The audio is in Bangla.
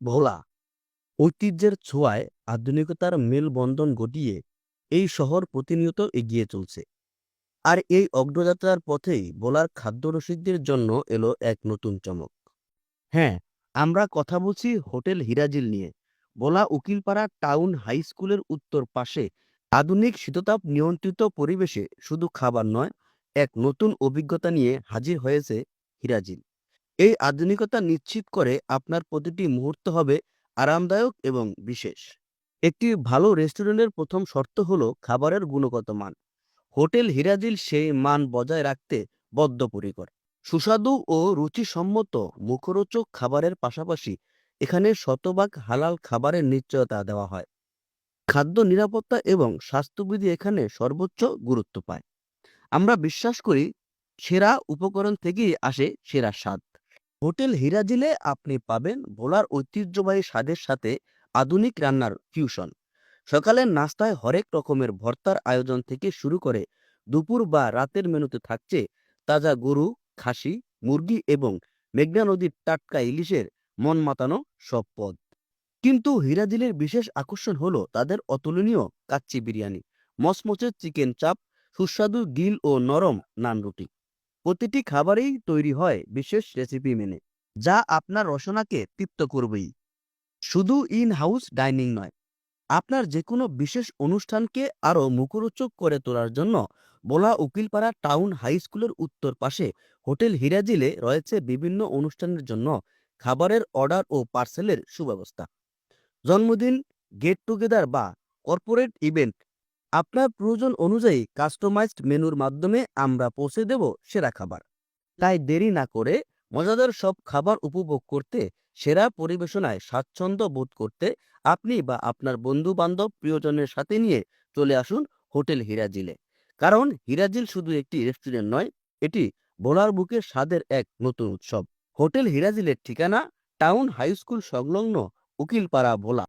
ভোলা, ঐতিহ্যের ছোঁয়ায় আধুনিকতার মেলবন্ধন ঘটিয়ে এই শহর প্রতিনিয়ত এগিয়ে চলছে। আর এই অগ্রযাত্রার পথেই ভোলার খাদ্যরসিকদের জন্য এলো এক নতুন চমক। হ্যাঁ আমরা কথা বলছি হোটেল হিরাজিল নিয়ে। ভোলা উকিলপাড়া টাউন হাই স্কুলের উত্তর পাশে আধুনিক শীততাপ নিয়ন্ত্রিত পরিবেশে শুধু খাবার নয়, এক নতুন অভিজ্ঞতা নিয়ে হাজির হয়েছে হিরাজিল। এই আধুনিকতা নিশ্চিত করে আপনার প্রতিটি মুহূর্ত হবে আরামদায়ক এবং বিশেষ। একটি ভালো রেস্টুরেন্টের প্রথম শর্ত হলো খাবারের গুণগত মান। হোটেল হিরাজিল সেই মান বজায় রাখতে বদ্ধপরিকর। সুস্বাদু ও রুচিসম্মত মুখরোচক খাবারের পাশাপাশি এখানে শতভাগ হালাল খাবারের নিশ্চয়তা দেওয়া হয়। খাদ্য নিরাপত্তা এবং স্বাস্থ্যবিধি এখানে সর্বোচ্চ গুরুত্ব পায়। আমরা বিশ্বাস করি সেরা উপকরণ থেকেই আসে সেরা স্বাদ। হোটেল হিরাজিলে আপনি পাবেন ভোলার ঐতিহ্যবাহী স্বাদের সাথে আধুনিক রান্নার ফিউশন সকালের নাস্তায় হরেক রকমের ভর্তার আয়োজন থেকে শুরু করে দুপুর বা রাতের মেনুতে থাকছে তাজা গরু, খাসি, মুরগি এবং মেঘনা নদীর টাটকা ইলিশের মন মাতানো সব পদ। কিন্তু হিরাজিলের বিশেষ আকর্ষণ হলো তাদের অতুলনীয় কাচ্চি বিরিয়ানি, মচমচে চিকেন চাপ, সুস্বাদু গিল ও নরম নান রুটি। প্রতিটি খাবারেই তৈরি হয় বিশেষ রেসিপি মেনে, যা আপনার রসনাকে তৃপ্ত করবেই। শুধু ইন হাউস ডাইনিং নয়, আপনার যে কোনো বিশেষ অনুষ্ঠানকে আরও মুখরোচক করে তোলার জন্য বোলা উকিলপাড়া টাউন হাই স্কুলের উত্তর পাশে হোটেল হিরাজিলে রয়েছে বিভিন্ন অনুষ্ঠানের জন্য খাবারের অর্ডার ও পার্সেলের সুব্যবস্থা। জন্মদিন গেট টুগেদার বা কর্পোরেট ইভেন্ট আপনার প্রয়োজন অনুযায়ী কাস্টমাইজড মেনুর মাধ্যমে আমরা পৌঁছে দেব সেরা খাবার। তাই দেরি না করে মজাদার সব খাবার উপভোগ করতে, সেরা পরিবেশনায় স্বাচ্ছন্দ্য বোধ করতে আপনি বা আপনার বন্ধু বান্ধব প্রিয়জনের সাথে নিয়ে চলে আসুন হোটেল হিরাজিলে। কারণ হিরাজিল শুধু একটি রেস্টুরেন্ট নয়, এটি ভোলার বুকের স্বাদের এক নতুন উৎসব। হোটেল হিরাজিলের ঠিকানা টাউন হাই স্কুল সংলগ্ন উকিলপাড়া ভোলা।